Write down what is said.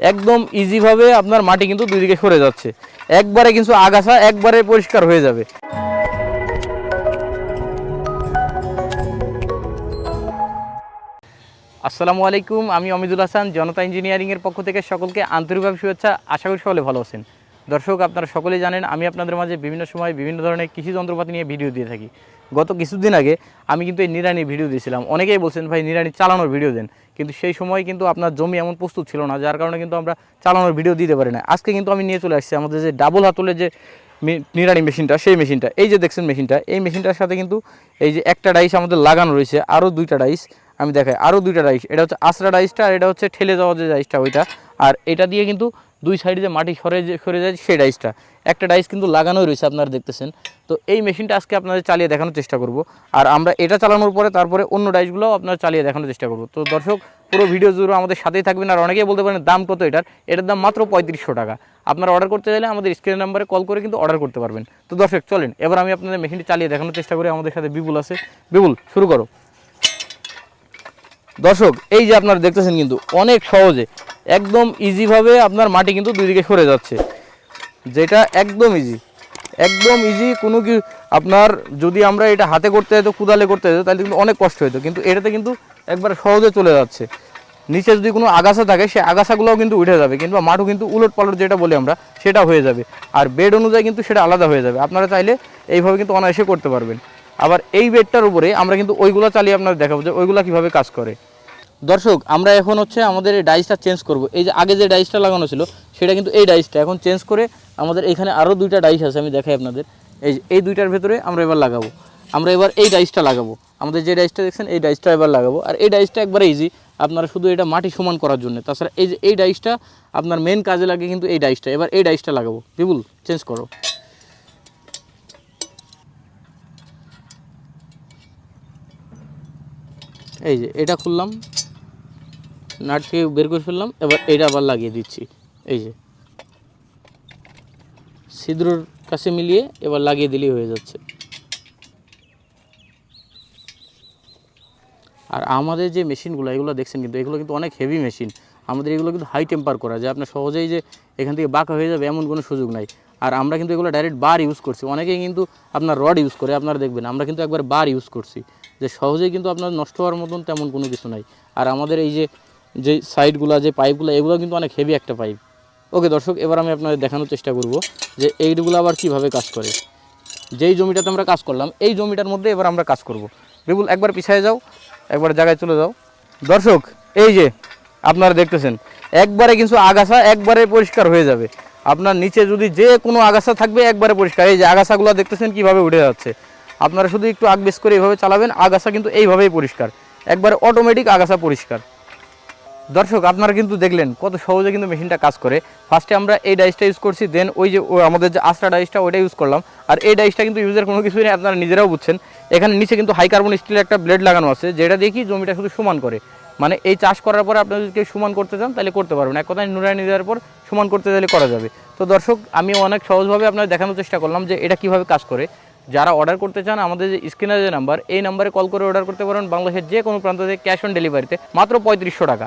একদম ইজিভাবে আপনার মাটি কিন্তু দুই দিকে সরে যাচ্ছে। একবারে কিন্তু আগাছা একবারে পরিষ্কার হয়ে যাবে। আসসালামু আলাইকুম, আমি অমিদুল হাসান, জনতা ইঞ্জিনিয়ারিংয়ের পক্ষ থেকে সকলকে আন্তরিকভাবে শুভেচ্ছা। আশা করি সকলে ভালো আছেন। দর্শক, আপনারা সকলেই জানেন, আমি আপনাদের মাঝে বিভিন্ন সময় বিভিন্ন ধরনের কৃষি যন্ত্রপাতি নিয়ে ভিডিও দিয়ে থাকি। গত কিছুদিন আগে আমি কিন্তু এই নিরানি ভিডিও দিয়েছিলাম। অনেকেই বলছেন, ভাই নিরানি চালানোর ভিডিও দেন। কিন্তু সেই সময় কিন্তু আপনার জমি এমন প্রস্তুত ছিল না, যার কারণে কিন্তু আমরা চালানোর ভিডিও দিতে পারি না। আজকে কিন্তু আমি নিয়ে চলে আসছি আমাদের যে ডাবল হাতলের যে নিড়ানি মেশিনটা, সেই মেশিনটা। এই যে দেখছেন মেশিনটা, এই মেশিনটার সাথে কিন্তু এই যে একটা ডাইস আমাদের লাগানো রয়েছে, আরও দুইটা ডাইস। আমি দেখাই, আরও দুইটা ডাইস। এটা হচ্ছে আশরা ডাইসটা আর এটা হচ্ছে ঠেলে যাওয়া যে ডাইসটা ওইটা। আর এটা দিয়ে কিন্তু দুই সাইডে যে মাটি সরে সরে যায় সেই ডাইসটা। একটা ডাইস কিন্তু লাগানোই রয়েছে আপনারা দেখতেছেন। তো এই মেশিনটা আজকে আপনাদের চালিয়ে দেখানোর চেষ্টা করব। আর আমরা এটা চালানোর পরে তারপরে অন্য ডাইসগুলোও আপনারা চালিয়ে দেখানোর চেষ্টা করব। তো দর্শক, পুরো ভিডিও জুড়ে আমাদের সাথেই থাকবেন। আর অনেকেই বলতে পারেন, দাম কত এটার? এটার দাম মাত্র পঁয়ত্রিশশো টাকা। আপনারা অর্ডার করতে চাইলে আমাদের স্ক্রিন নাম্বারে কল করে কিন্তু অর্ডার করতে পারবেন। তো দর্শক, চলেন, এবার আমি আপনাদের মেশিনটি চালিয়ে দেখানোর চেষ্টা করি। আমাদের সাথে বিপুল আছে। বিপুল, শুরু করো। দর্শক, এই যে আপনারা দেখতেছেন কিন্তু অনেক সহজে একদম ইজিভাবে আপনার মাটি কিন্তু দুই দিকে সরে যাচ্ছে। যেটা একদম ইজি একদম ইজি কোনো কি আপনার যদি আমরা এটা হাতে করতে হতো কুদালে করতে হতো তাহলে কিন্তু অনেক কষ্ট হতো কিন্তু এটাতে কিন্তু একবার সহজে চলে যাচ্ছে। নিচে যদি কোনো আগাছা থাকে সেই আগাছাগুলোও কিন্তু উঠে যাবে, কিংবা মাঠও কিন্তু উলট পালট যেটা বলি আমরা, সেটা হয়ে যাবে। আর বেড অনুযায়ী কিন্তু সেটা আলাদা হয়ে যাবে। আপনারা চাইলে এইভাবে কিন্তু অনায়াসে করতে পারবেন। আবার এই বেডটার উপরে আমরা কিন্তু ওইগুলো চালিয়ে আপনারা দেখাবো যে ওইগুলো কীভাবে কাজ করে। দর্শক, আমরা এখন হচ্ছে আমাদের এই ডাইসটা চেঞ্জ করব। এই যে আগে যে ডাইসটা লাগানো ছিল, সেটা কিন্তু এই ডাইসটা এখন চেঞ্জ করে আমাদের এখানে আরও দুইটা ডাইস আছে, আমি দেখাই আপনাদের। এই যে, এই দুইটার ভেতরে আমরা এবার লাগাবো। আমরা এবার এই ডাইসটা লাগাবো। আমাদের যে ডাইসটা দেখছেন, এই ডাইসটা এবার লাগাবো। আর এই ডাইসটা একবার ইজি আপনারা শুধু এটা মাটি সমান করার জন্য। তাছাড়া এই যে, এই ডাইসটা আপনার মেন কাজে লাগে কিন্তু এই ডাইসটা এবার এই ডাইসটা লাগাবো। বিপুল চেঞ্জ করো। এই যে, এটা খুললাম। নাট থেকে বের করে ফেললাম, এবার এটা আবার লাগিয়ে দিচ্ছি। এই যে। ছিদ্রর কাছে মিলিয়ে এবার লাগিয়ে দিলেই হয়ে যাচ্ছে। আর আমাদের যে মেশিনগুলো, এগুলো দেখছেন কিন্তু, এগুলো কিন্তু অনেক হেভি মেশিন আমাদের এগুলো কিন্তু হাই টেম্পার করা যায় আপনার সহজেই যে এখান থেকে বাঁকা হয়ে যাবে এমন কোনো সুযোগ নাই। আর আমরা কিন্তু এগুলো ডাইরেক্ট বার ইউজ করছি। অনেকেই কিন্তু আপনার রড ইউজ করে, আপনারা দেখবেন, আমরা কিন্তু একবার বার ইউজ করছি। যে সহজেই কিন্তু আপনার নষ্ট হওয়ার মতন তেমন কোনো কিছু নাই। আর আমাদের এই যে যে সাইডগুলো, যে পাইপগুলো এগুলো কিন্তু অনেক হেভি একটা পাইপ। ওকে দর্শক, এবার আমি আপনাদের দেখানোর চেষ্টা করব যে এইগুলো আবার কীভাবে কাজ করে। যেই জমিটাতে আমরা কাজ করলাম, এই জমিটার মধ্যে এবার আমরা কাজ করব। বিপুল একবার পিছিয়ে যাও, একবার জায়গায় চলে যাও। দর্শক, এই যে আপনারা দেখতেছেন, একবারে কিন্তু আগাছা একবারে পরিষ্কার হয়ে যাবে। আপনার নিচে যদি যে কোনো আগাছা থাকবে, একবারে পরিষ্কার। এই যে আগাছাগুলো দেখতেছেন কীভাবে উঠে যাচ্ছে। আপনারা শুধু একটু আগ বেশ করে এইভাবে চালাবেন, আগাছা কিন্তু এইভাবেই পরিষ্কার। একবারে অটোমেটিক আগাছা পরিষ্কার। দর্শক, আপনারা কিন্তু দেখলেন কত সহজে কিন্তু মেশিনটা কাজ করে। ফার্স্টে আমরা এই ডাইসটা ইউজ করছি দেন ওই যে আমাদের যে আস্তা ডাইসটা ওইটা ইউজ করলাম। আর এই ডাইসটা কিন্তু ইউজের কোনো কিছুই নেই, আপনারা নিজেরাও বুঝছেন। এখানে নিচে কিন্তু হাই কার্বন স্টিলের একটা ব্লেড লাগানো আছে, যেটা দেখি জমিটা শুধু সমান করে। মানে এই চাষ করার পর আপনারা যদি সমান করতে চান, তাহলে করতে পারবেন। এক কথায় নুরানি দেওয়ার পর সমান করতে চাইলে করা যাবে। তো দর্শক, আমি অনেক সহজভাবে আপনাদের দেখানোর চেষ্টা করলাম যে এটা কীভাবে কাজ করে। যারা অর্ডার করতে চান, আমাদের যে স্ক্রিনের যে নাম্বার এই নাম্বারে কল করে অর্ডার করতে পারেন বাংলাদেশের যে কোনো প্রান্ত থেকে ক্যাশ অন ডেলিভারিতে মাত্র পঁয়ত্রিশশো টাকা।